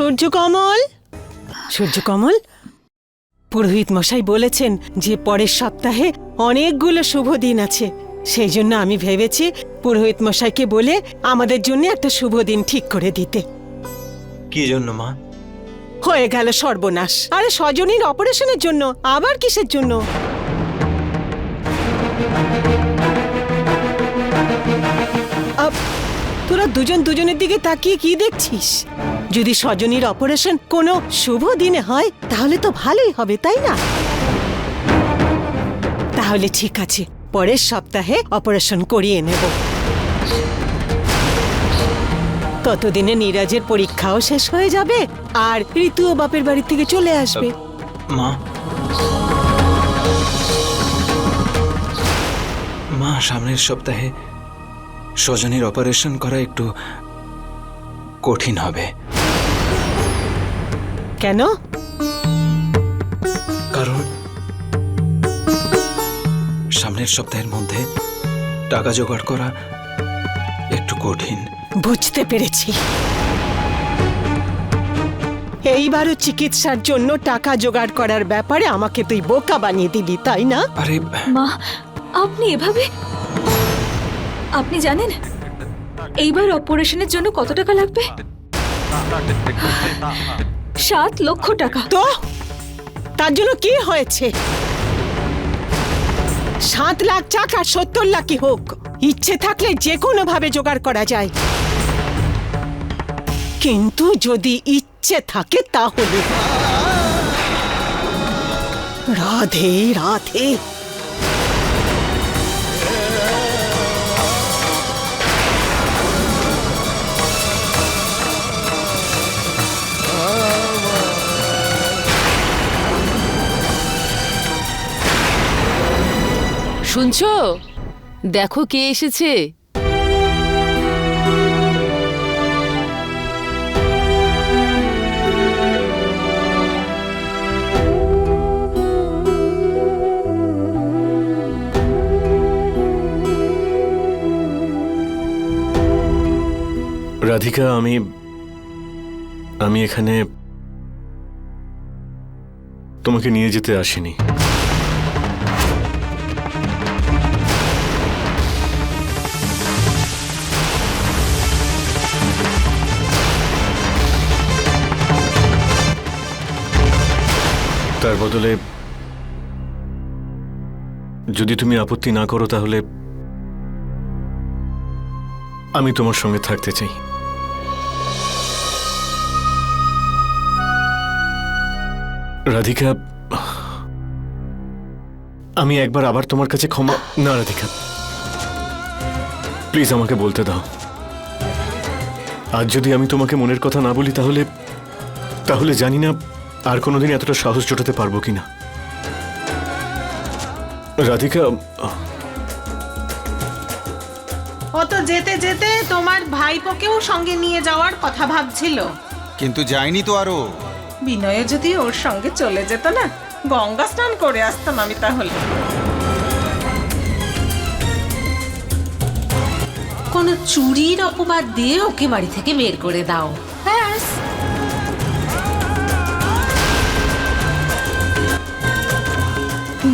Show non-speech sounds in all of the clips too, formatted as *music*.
সূর্যকমল সূর্যকমল পুরোহিত মশাই বলেছেন যে পরের সপ্তাহে অনেকগুলো শুভ দিন আছে। সেই জন্য আমি ভেবেছি পুরোহিত মশাইকে বলে আমাদের জন্য একটা শুভ দিন ঠিক করে দিতে। কি জন্য মা? হয়ে গেল সর্বনাশ। আরে স্বজনীর অপারেশনের জন্য আবার কিসের জন্য? তোরা দুজন দুজনের দিকে তাকিয়ে কি দেখছিস? যদি স্বজনীর অপারেশন কোনো শুভ দিনে হয়, তাহলে তো ভালোই হবে, তাই না? তাহলে ঠিক আছে, পরের সপ্তাহে অপারেশন করিয়ে নেব। ততদিনে নীরাজের পরীক্ষাও শেষ হয়ে যাবে, আর ঋতুও বাপের বাড়ি থেকে চলে আসবে। মা। মা, সামনের সপ্তাহে স্বজনের অপারেশন করা একটু কঠিন হবে। কেন? কারণ সামনের সপ্তাহের মধ্যে টাকা জোগাড় করা একটু কঠিন। বুঝতে পেরেছি। এইবারও চিকিৎসার জন্য টাকা জোগাড় করার ব্যাপারে আমাকে তুই বোকা বানিয়ে দিলি তাই না? আরে মা আপনি এভাবে? আপনি জানেন এইবার অপারেশনের জন্য কত টাকা লাগবে? সাত লক্ষ টাকা। তো? তার জন্য কি হয়েছে? সাত লাখ চাক আর সত্তর লাখই হোক। ইচ্ছে থাকলে যে কোনো ভাবে জোগাড় করা যায়। কিন্তু যদি ইচ্ছে থাকে তাহলে। রাধে রাধে। শুনছো? দেখো কে এসেছে। রাধিকা আমি আমি এখানে তোমাকে নিয়ে যেতে আসিনি। তার বদলে যদি তুমি আপত্তি না করো তাহলে আমি তোমার সঙ্গে থাকতে চাই। রাধিকা, আমি একবার আবার তোমার কাছে ক্ষমা না, রাধিকা। প্লিজ আমাকে বলতে দাও। আজ যদি আমি তোমাকে মনের কথা না বলি তাহলে তাহলে জানি না আর কোনোদিন এতটা সাহস জোটাতে পারব কিনা? রাধিকা ও তো যেতে যেতে তোমার ভাইপোকেও সঙ্গে নিয়ে যাওয়ার কথা ভাবছিল। কিন্তু যায়নি তো আরও বিনয় যদি ওর সঙ্গে চলে যেত না গঙ্গা স্নান করে আসতাম আমি তাহলে। কোনো চুরির অপবাদ দিয়ে ওকে বাড়ি থেকে বের করে দাও।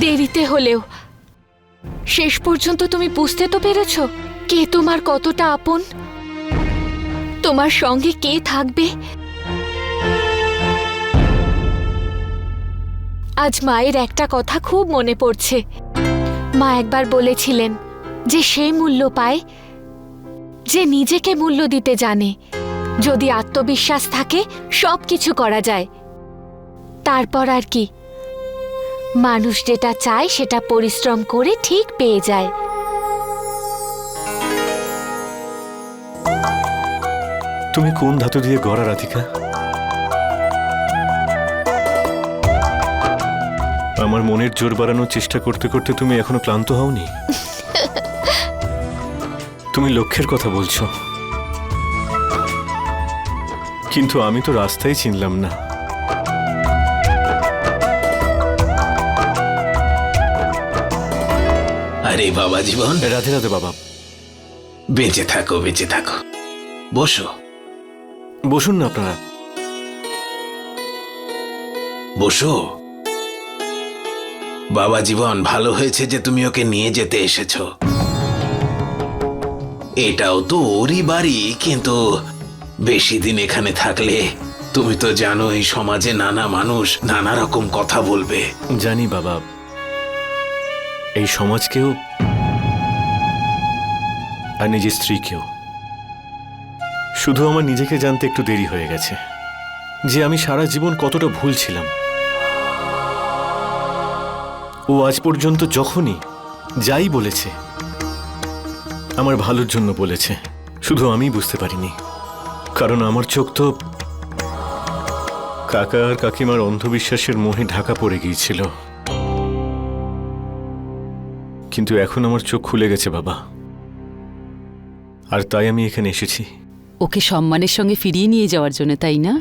দেরিতে হলেও। শেষ পর্যন্ত তুমি বুঝতে তো পেরেছ কে তোমার কতটা আপন? তোমার সঙ্গে কে থাকবে? আজ মায়ের একটা কথা খুব মনে পড়ছে। মা একবার বলেছিলেন যে সে মূল্য পায়, যে নিজেকে মূল্য দিতে জানে। যদি আত্মবিশ্বাস থাকে সব কিছু করা যায়। তারপর আর কি? মানুষ যেটা চায় সেটা পরিশ্রম করে ঠিক পেয়ে যায়। তুমি কোন ধাতু দিয়ে গড়া রাধিকা? আমার মনের জোর বাড়ানোর চেষ্টা করতে করতে তুমি এখনও ক্লান্ত হওনি? *laughs* তুমি লক্ষ্যের কথা বলছো। কিন্তু আমি তো রাস্তাই চিনলাম না। আরে বাবা জীবন। রাধে রাধে বাবা। বেঁচে থাকো বেঁচে থাকো। বসো। বসুন না আপনারা। বসো। বাবা জীবন ভালো হয়েছে যে তুমি ওকে নিয়ে যেতে এসেছ। এটাও তো ওরই বাড়ি কিন্তু বেশি দিন এখানে থাকলে তুমি তো জানো এই সমাজে নানা মানুষ নানা রকম কথা বলবে। জানি বাবা। এই সমাজকেও আর নিজের স্ত্রীকেও। শুধু আমার নিজেকে জানতে একটু দেরি হয়ে গেছে। যে আমি সারা জীবন কতটা ভুল ছিলাম। ও আজ পর্যন্ত যখনই যাই বলেছে, আমার ভালোর জন্য বলেছে। শুধু আমি বুঝতে পারিনি। কারণ আমার চোখ তো কাকা আর কাকিমার অন্ধবিশ্বাসের মোহে ঢাকা পড়ে গিয়েছিল। কিন্তু এখন আমার চোখ খুলে গেছে বাবা। আর তাই আমি এখানে এসেছি। ওকে সম্মানের সঙ্গে ফিরিয়ে নিয়ে যাওয়ার জন্য তাই না?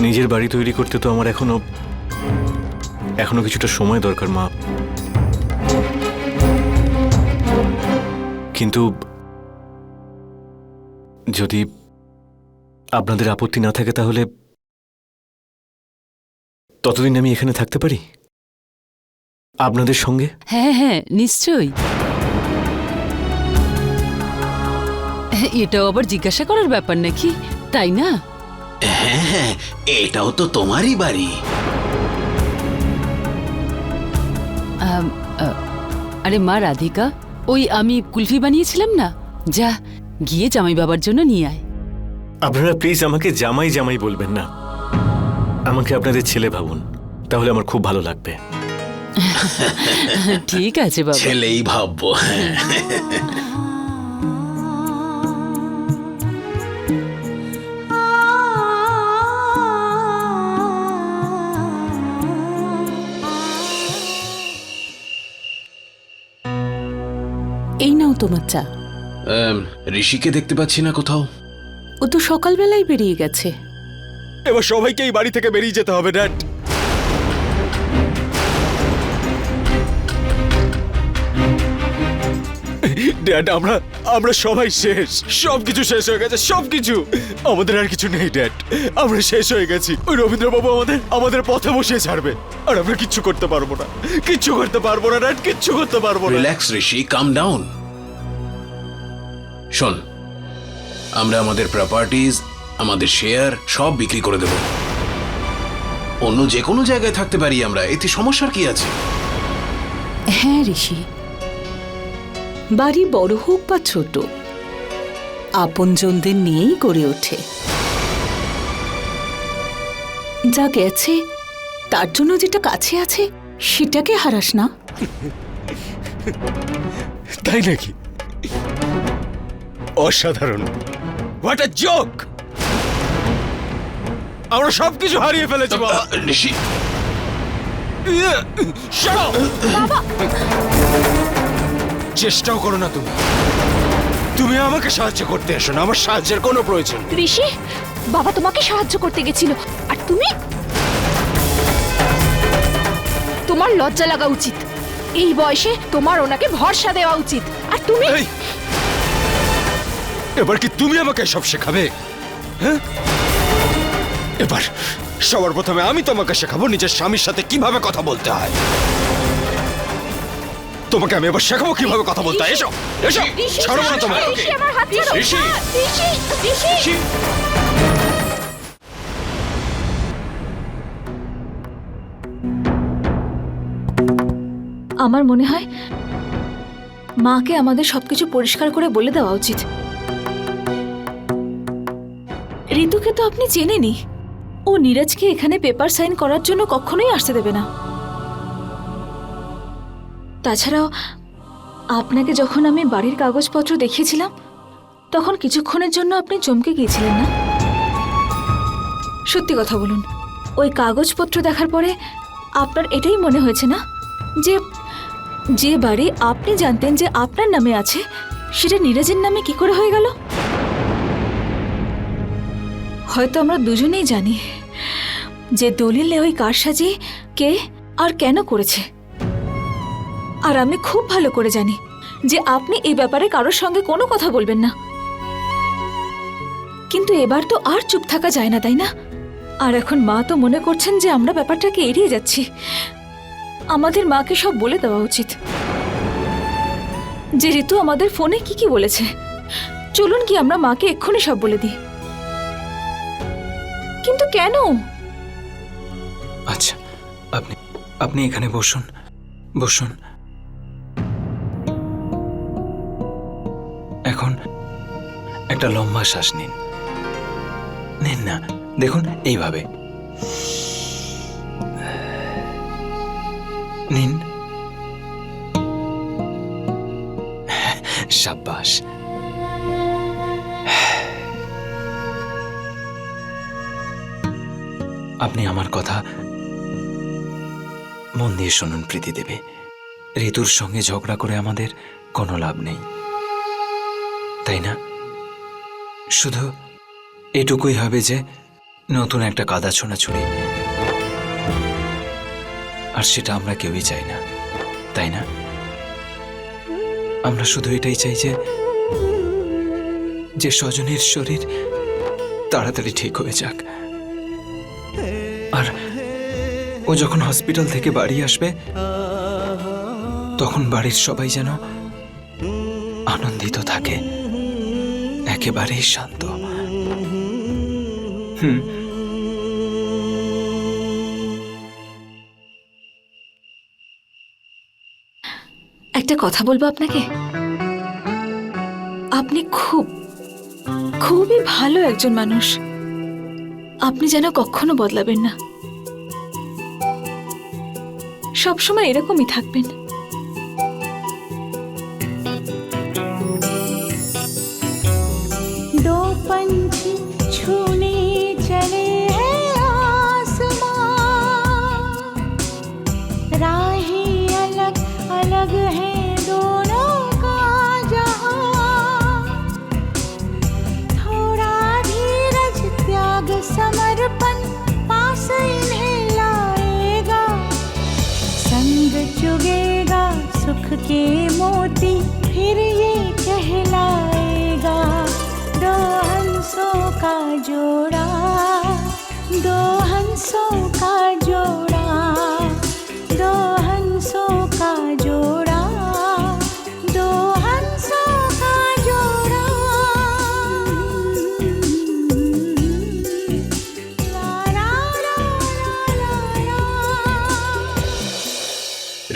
নিজের বাড়ি তৈরি করতে তো আমার এখনও এখনও কিছুটা সময় দরকার মা। কিন্তু যদি আপনাদের আপত্তি না থাকে তাহলে ততদিন আমি এখানে থাকতে পারি? আপনাদের সঙ্গে? হ্যাঁ হ্যাঁ নিশ্চয়ই। এটাও আবার জিজ্ঞাসা করার ব্যাপার নাকি তাই না? হ্যাঁ হ্যাঁ এটাও তো তোমারই বাড়ি। আম, আ, আরে মা রাধিকা ওই আমি কুলফি বানিয়েছিলাম না? যা গিয়ে জামাই বাবার জন্য নিয়ে আয়। আপনারা প্লিজ আমাকে জামাই জামাই বলবেন না। আমাকে আপনাদের ছেলে ভাবুন তাহলে আমার খুব ভালো লাগবে। *laughs* ঠিক আছে বাবা। ছেলেই ভাববো। হ্যাঁ এই নাও তোমার চা। ঋষিকে দেখতে পাচ্ছি না কোথাও। ও তো সকালবেলায় বেরিয়ে গেছে। এবার সবাইকে এই বাড়ি থেকে বেরিয়ে যেতে হবে, ড্যাড। ড্যাড, আমরা আমরা সবাই শেষ। সবকিছু শেষ হয়ে গেছে, সবকিছু। আমাদের আর কিছু নেই, ড্যাড। আমরা শেষ হয়ে গেছি। ওই রবীন্দ্রবাবু আমাদের আমাদের পথে বসিয়ে ছাড়বে। আর আমরা কিচ্ছু করতে পারব না। কিচ্ছু করতে পারব না, ড্যাড, কিচ্ছু করতে পারব না। রিল্যাক্স, ঋষি কাম ডাউন শোন, আমরা আমাদের প্রপার্টিজ আমাদের শেয়ার সব বিক্রি করে দেব। অন্য যে কোনো জায়গায় থাকতে পারি আমরা এতে সমস্যার কি আছে? হ্যাঁ ঋষি। বাড়ি বড় হোক বা ছোট আপনজনদের নিয়েই গড়ে ওঠে। যা গেছে তার জন্য যেটা কাছে আছে সেটাকে হারাস না। তাই নাকি? অসাধারণ। হোয়াট আ জোক আমরা সবকিছু হারিয়ে ফেলেছি বাবা। ঋষি চেষ্টাও করো না তুমি। তুমি আমাকে সাহায্য করতে এসো না আমার সাহায্যের কোনো প্রয়োজন নেই। ঋষি বাবা তোমাকে সাহায্য করতে গেছিল। আর তুমি? তোমার লজ্জা লাগা উচিত। এই বয়সে তোমার ওনাকে ভরসা দেওয়া উচিত। আর তুমি? এবার কি তুমি আমাকে সব শেখাবে? হ্যাঁ? এবার সবার প্রথমে আমি তোমাকে শেখাবো নিজের স্বামীর সাথে কীভাবে কথা বলতে হয়। তোমাকে আমি এবার শেখাবো কীভাবে কথা বলতে হয়। এসো এসো না ঋষি আমার মনে হয় মাকে আমাদের সবকিছু পরিষ্কার করে বলে দেওয়া উচিত। ঋতুকে তো আপনি চেনেনি ও নীরজকে এখানে পেপার সাইন করার জন্য কখনোই আসতে দেবে না। তাছাড়াও, আপনাকে যখন আমি বাড়ির কাগজপত্র দেখিয়েছিলাম, তখন কিছুক্ষণের জন্য আপনি চমকে গিয়েছিলেন না? সত্যি কথা বলুন, ওই কাগজপত্র দেখার পরে আপনার এটাই মনে হয়েছে না? যে যে বাড়ি আপনি জানতেন যে আপনার নামে আছে, সেটা নীরজের নামে কি করে হয়ে গেল? হয়তো আমরা দুজনেই জানি যে দলিলে ওই কারসাজি কে আর কেন করেছে। আর আমি খুব ভালো করে জানি যে আপনি এই ব্যাপারে কারোর সঙ্গে কোনো কথা বলবেন না। কিন্তু এবার তো আর চুপ থাকা যায় না, তাই না? আর এখন মা তো মনে করছেন যে আমরা ব্যাপারটাকে এড়িয়ে যাচ্ছি। আমাদের মাকে সব বলে দেওয়া উচিত। যে ঋতু আমাদের ফোনে কি কি বলেছে। চলুন কি আমরা মাকে এক্ষুনি সব বলে দিই। কিন্তু কেন? আচ্ছা আপনি আপনি এখানে বসুন বসুন। এখন একটা লম্বা শ্বাস নিন। নিন না, দেখুন এইভাবে। নিন। সাব্বাস। আপনি আমার কথা মন দিয়ে শুনুন, প্রীতি দেবী। ঋতুর সঙ্গে ঝগড়া করে আমাদের কোনো লাভ নেই। তাই না? শুধু এটুকুই হবে যে নতুন একটা কাদা ছোঁড়াছুড়ি। আর সেটা আমরা কেউই চাই না। তাই না? আমরা শুধু এটাই চাই যে যে স্বজনের শরীর তাড়াতাড়ি ঠিক হয়ে যাক। আর ও যখন হসপিটাল থেকে বাড়ি আসবে, তখন বাড়ির সবাই যেন আনন্দিত থাকে, একেবারেই শান্ত। হুম। একটা কথা বলব আপনাকে? আপনি খুব, খুবই ভালো একজন মানুষ। আপনি যেন কখনো বদলাবেন না। সবসময় এরকমই থাকবেন।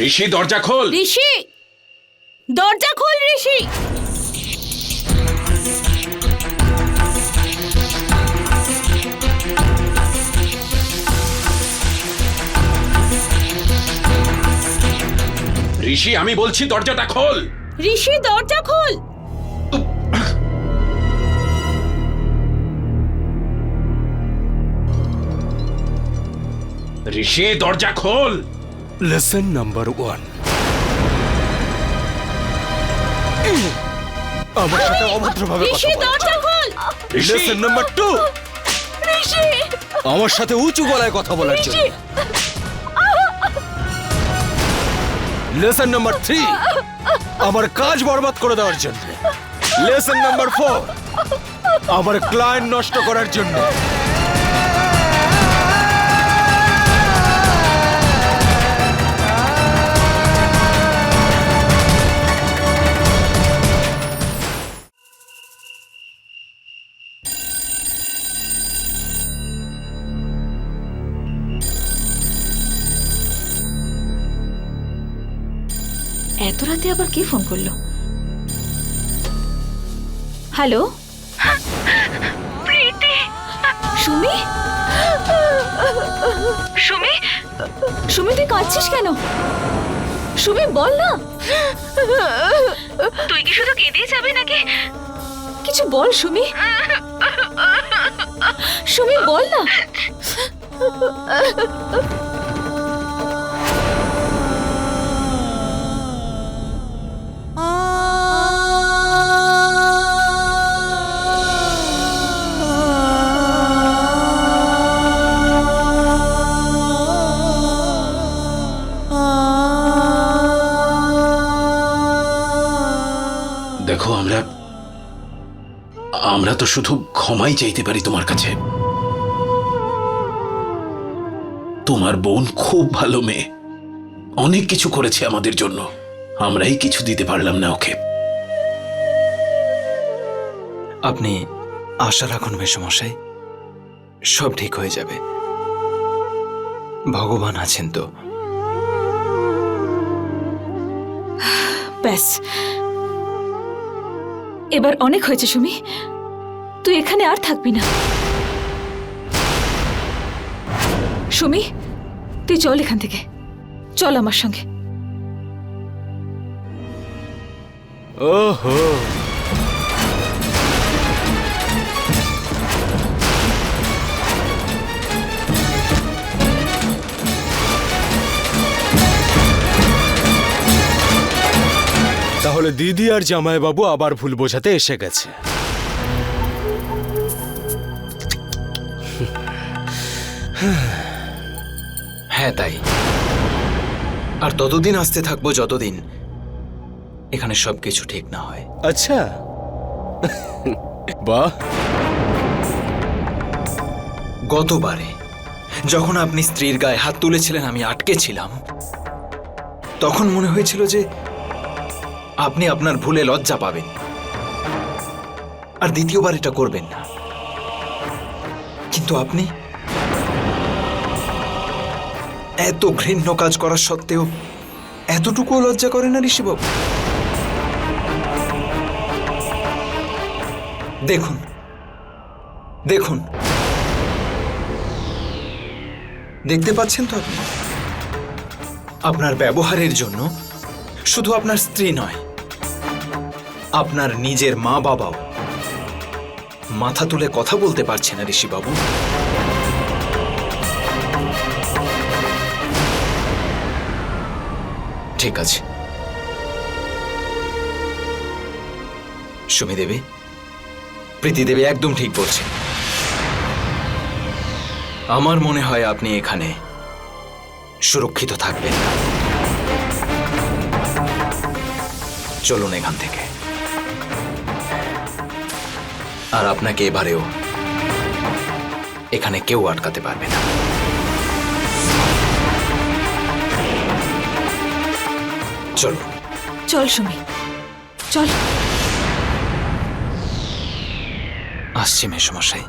ঋষি দরজা খোল। ঋষি দরজা খোল ঋষি। ঋষি আমি বলছি দরজাটা খোল। ঋষি দরজা খোল। ঋষি দরজা খোল। লেসন নাম্বার ওয়ান আমার সাথে অভদ্রভাবে কথা বলো। লেসন নাম্বার টু আমার সাথে উঁচু গলায় কথা বলার জন্য। লেসন নাম্বার থ্রি আমার কাজ বরবাদ করে দেওয়ার জন্য। লেসন নাম্বার ফোর আমার ক্লায়েন্ট নষ্ট করার জন্য। এত রাতে আবার কে ফোন করল? হ্যালো? সুমি? সুমি? সুমি তুই কাঁদছিস কেন? সুমি বল না। তুই কি শুধু কেঁদেই যাবি নাকি? কিছু বল সুমি। সুমি বল না। দেখো আমরা আমরা তো শুধু ক্ষমাই চাইতে পারি তোমার কাছে। তোমার বোন খুব ভালো মেয়ে। অনেক কিছু করেছে আমাদের জন্য। আমরাই কিছু দিতে পারলাম না ওকে। আপনি আশা রাখুন মেসমশাই সব ঠিক হয়ে যাবে। ভগবান আছেন তো। ব্যাস এবার অনেক হয়েছে, সুমি। তুই এখানে আর থাকবি না। সুমি, তুই চল এখান থেকে। চল আমার সঙ্গে। ওহো। তাহলে দিদি আর জামাইবাবু আবার ভুল বোঝাতে এসে গেছে। হ্যাঁ তাই। আর ততদিন আসতে থাকব যতদিন এখানে সবকিছু ঠিক না হয়। আচ্ছা। বাহ। গতবারে যখন আপনি স্ত্রীর গায়ে হাত তুলেছিলেন আমি আটকে ছিলাম তখন মনে হয়েছিল যে আপনি আপনার ভুলে লজ্জা পাবেন। আর দ্বিতীয়বার এটা করবেন না। কিন্তু আপনি এত ঘৃণ্য কাজ করার সত্ত্বেও এতটুকুও লজ্জা করেন না ঋষিবাবু। দেখুন দেখুন। দেখতে পাচ্ছেন তো আপনি? আপনার ব্যবহারের জন্য শুধু আপনার স্ত্রী নয় আপনার নিজের মা বাবাও। মাথা তুলে কথা বলতে পারছে না ঋষিবাবু। ঠিক আছে। সুমি দেবী প্রীতি দেবী একদম ঠিক বলছেন আমার মনে হয় আপনি এখানে সুরক্ষিত থাকবেন চলুন এখান থেকে। আর আপনাকে এবারেও এখানে কেউ আটকাতে পারবে না। চল চল সুমি। চল। আসছি মেসমশাই।